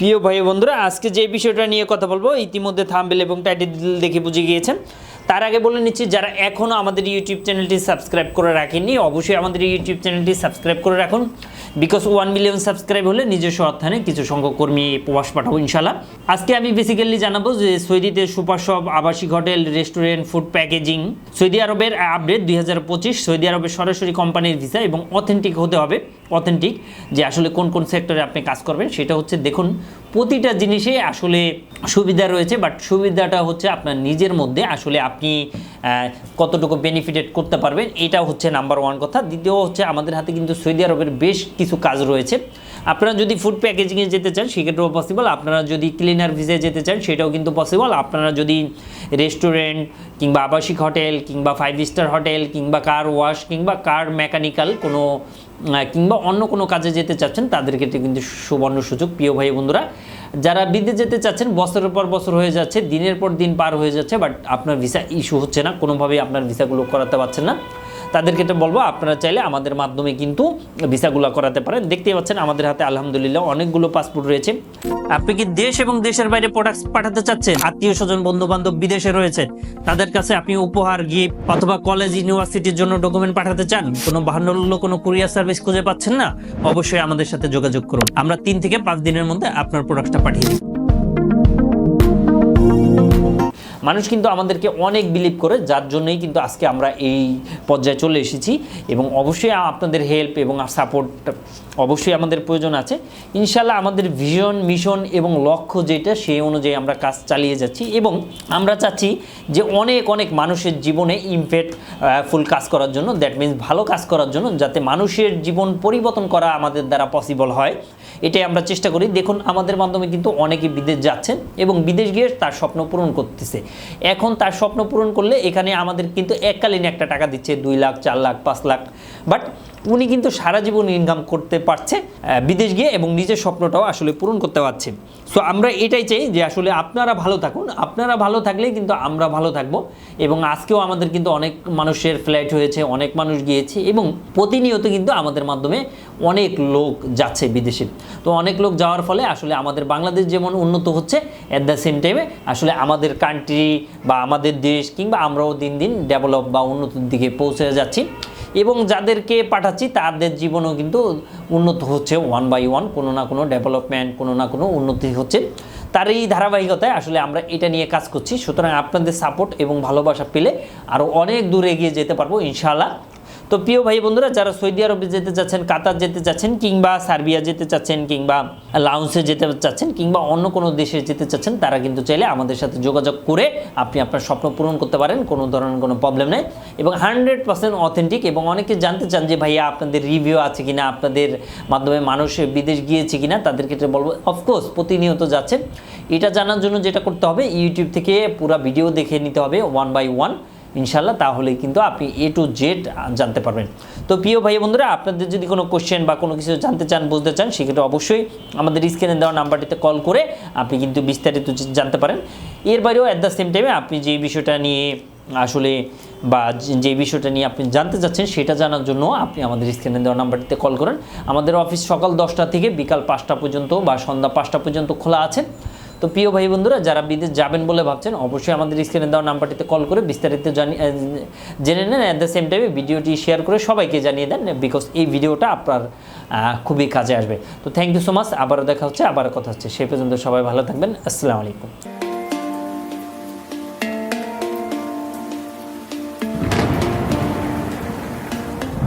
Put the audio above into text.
প্রিয় ভাই বন্ধুরা, আজকে যে বিষয়টা নিয়ে কথা বলব, ইতিমধ্যে থাম্বেল এবং টাইটেল দেখে বুঝে গিয়েছেন। তার আগে বলে নিচ্ছি, যারা এখনও আমাদের ইউটিউব চ্যানেলটি সাবস্ক্রাইব করে রাখেননি, অবশ্যই আমাদের ইউটিউব চ্যানেলটি সাবস্ক্রাইব করে রাখুন। বিকজ ওয়ান মিলিয়ন সাবস্ক্রাইব হলে নিজস্ব অর্থায়নে কিছু সংখ্যক কর্মী প্রবাস পাঠাবো ইনশাল্লাহ আজকে আমি বেসিক্যালি জানাব যে সৌদিতে সুপার শপ, আবাসিক hotel restaurant food packaging Saudi আরবের আপডেট দুই হাজার পঁচিশ, সৌদি আরবের সরাসরি কোম্পানির ভিসা এবং অথেন্টিক হতে হবে। অথেন্টিক যে আসলে কোন কোন সেক্টরে আপনি কাজ করবেন, সেটা হচ্ছে দেখুন, প্রতিটা জিনিসে আসলে সুবিধা রয়েছে বাট সুবিধাটা হচ্ছে আপনার নিজের মধ্যে আসলে আপনি কতটুকু বেনিফিটেড করতে পারবেন এটা হচ্ছে নাম্বার ওয়ান কথা। দ্বিতীয় হচ্ছে আমাদের হাতে কিন্তু সৌদি আরবের বেশ কিছু কাজ রয়েছে। আপনারা যদি ফুড প্যাকেজিংয়ে যেতে চান, সেক্ষেত্রেও পসিবল আপনারা যদি ক্লিনার ভিসায় যেতে চান, সেটাও কিন্তু পসিবল আপনারা যদি রেস্টুরেন্ট কিংবা আবাসিক হোটেল কিংবা ফাইভ স্টার হোটেল কিংবা কার ওয়াশ কিংবা কার মেকানিক্যাল কোনো কিংবা অন্য কোনো কাজে যেতে চাচ্ছেন, তাদের ক্ষেত্রে কিন্তু সুবর্ণ সুযোগ। প্রিয় ভাই বন্ধুরা, যারা বিদেশ যেতে চাচ্ছেন, বছরের পর বছর হয়ে যাচ্ছে, দিনের পর দিন পার হয়ে যাচ্ছে বাট আপনার ভিসা ইস্যু হচ্ছে না। কোনোভাবেই আপনার ভিসাগুলো করাতে পারছেন না। তাদের ক্ষেত্রে বলব, আপনারা চাইলে আমাদের মাধ্যমে কিন্তু ভিসাগুলো করাতে পারেন। দেখতেই পাচ্ছেন, আমাদের হাতে আলহামদুলিল্লাহ অনেকগুলো পাসপোর্ট রয়েছে। আপনি কি দেশ এবং দেশের বাইরে প্রোডাক্ট পাঠাতে চাচ্ছেন? আত্মীয় স্বজন বন্ধু বান্ধব বিদেশে রয়েছে। তাদের কাছে আপনি উপহার গিফট অথবা কলেজ ইউনিভার্সিটির জন্য ডকুমেন্ট পাঠাতে চান? কোনো বাহান্ন কোনো কুরিয়ার সার্ভিস খুঁজে পাচ্ছেন না? অবশ্যই আমাদের সাথে যোগাযোগ করুন। আমরা তিন থেকে পাঁচ দিনের মধ্যে আপনার প্রোডাক্টটা পাঠিয়ে দিই। মানুষ কিন্তু আমাদেরকে অনেক বিলিভ করে, যার জন্যই কিন্তু আজকে আমরা এই পর্যায়ে চলে এসেছি। এবং অবশ্যই আপনাদের হেল্প এবং সাপোর্ট অবশ্যই আমাদের প্রয়োজন আছে। ইনশাল্লাহ আমাদের ভিশন মিশন এবং লক্ষ্য যেটা, সেই অনুযায়ী আমরা কাজ চালিয়ে যাচ্ছি। এবং আমরা চাচ্ছি যে অনেক অনেক মানুষের জীবনে ইমপ্যাক্ট ফুল কাজ করার জন্য। দ্যাট মিন্স ভালো কাজ করার জন্য, যাতে মানুষের জীবন পরিবর্তন করা আমাদের দ্বারা পসিবল হয়। এটাই আমরা চেষ্টা করি। দেখুন, আমাদের মাধ্যমে কিন্তু অনেকে বিদেশ যাচ্ছেন এবং বিদেশ গিয়ে তার স্বপ্ন পূরণ করতেছে। এখন তার স্বপ্ন পূরণ করলে এখানে আমাদের কিন্তু এককালীন একটা টাকা দিচ্ছে দুই লাখ, চার লাখ, পাঁচ লাখ। বাট উনি কিন্তু সারা জীবন ইনকাম করতে পারছে বিদেশ গিয়ে এবং নিজের স্বপ্নটাও আসলে পূরণ করতে পারছে। সো আমরা এটাই চাই যে আসলে আপনারা ভালো থাকুন, আপনারা ভালো থাকলে কিন্তু আমরা ভালো থাকব। এবং আজকেও আমাদের কিন্তু অনেক মানুষের ফ্ল্যাট হয়েছে, অনেক মানুষ গিয়েছে এবং প্রতিনিয়ত কিন্তু আমাদের মাধ্যমে অনেক লোক যাচ্ছে বিদেশে। তো অনেক লোক যাওয়ার ফলে আসলে আমাদের বাংলাদেশ যেমন উন্নত হচ্ছে অ্যাট দ্য সেম টাইমে আসলে আমাদের কান্ট্রি বা আমাদের দেশ কিংবা আমরাও দিন দিন ডেভেলপ বা উন্নতির দিকে পৌঁছে যাচ্ছি। এবং যাদেরকে পাঠাচ্ছি, তাদের জীবনও কিন্তু উন্নত হচ্ছে ওয়ান বাই ওয়ান কোনো না কোনো ডেভেলপমেন্ট কোনো না কোনো উন্নতি হচ্ছে। তার এই ধারাবাহিকতায় আসলে আমরা এটা নিয়ে কাজ করছি। সুতরাং আপনাদের সাপোর্ট এবং ভালোবাসা পেলে আরও অনেক দূর এগিয়ে যেতে পারব, ইনশাআল্লাহ। তো প্রিয় ভাই বন্ধুরা, যারা সৌদি আরবে যেতে চাচ্ছেন, কাতার যেতে চাচ্ছেন, কিংবা সার্বিয়া যেতে চাচ্ছেন, কিংবা লাউন্সে যেতে চাচ্ছেন, কিংবা অন্য কোনো দেশে যেতে চাচ্ছেন, তারা কিন্তু চাইলে আমাদের সাথে যোগাযোগ করে আপনি আপনার স্বপ্ন পূরণ করতে পারেন, কোনো ধরনের কোনো প্রবলেম নেই। এবং হান্ড্রেড পার্সেন্ট অথেন্টিক এবং অনেকে জানতে চান যে, ভাইয়া, আপনাদের রিভিউ আছে কিনা, আপনাদের মাধ্যমে মানুষ বিদেশ গিয়েছে কিনা? তাদের ক্ষেত্রে বলব অফকোর্স প্রতিনিয়ত যাচ্ছেন। এটা জানার জন্য যেটা করতে হবে ইউটিউব থেকে পুরো ভিডিও দেখে নিতে হবে ওয়ান বাই ওয়ান ইনশাল্লাহ তাহলেই কিন্তু আপনি এ টু জেড জানতে পারবেন। তো প্রিয় ভাই বন্ধুরা, আপনাদের যদি কোনো কোশ্চেন বা কোনো কিছু জানতে চান বুঝতে চান, সেক্ষেত্রে অবশ্যই আমাদের স্ক্রিনে দেওয়া নাম্বারটিতে কল করে আপনি কিন্তু বিস্তারিত জানতে পারেন। এর বাইরেও অ্যাট দ্য সেম টাইমে আপনি যে বিষয়টা নিয়ে আসলে বা যে- বিষয়টা নিয়ে আপনি জানতে চাচ্ছেন, সেটা জানার জন্য আপনি আমাদের স্ক্রিনে দেওয়া নাম্বারটিতে কল করেন। আমাদের অফিস সকাল দশটা থেকে বিকাল পাঁচটা পর্যন্ত বা সন্ধ্যা পাঁচটা পর্যন্ত খোলা আছে। তো প্রিয় ভাই বন্ধুরা, যারা বিদেশ যাবেন বলে ভাবছেন, অবশ্যই আমাদের স্ক্রিনে দেওয়া নাম্বারটিতে কল করে বিস্তারিত জানি জেনে নেন। অ্যাট দ্য সেম টাইমে ভিডিওটি শেয়ার করে সবাইকে জানিয়ে দেন বিকজ এই ভিডিওটা আপনার খুবই কাজে আসবে। তো থ্যাংক ইউ সো মাচ আবারও দেখা হচ্ছে আবার কথা হচ্ছে। সেই পর্যন্ত সবাই ভালো থাকবেন। আসসালামু আলাইকুম।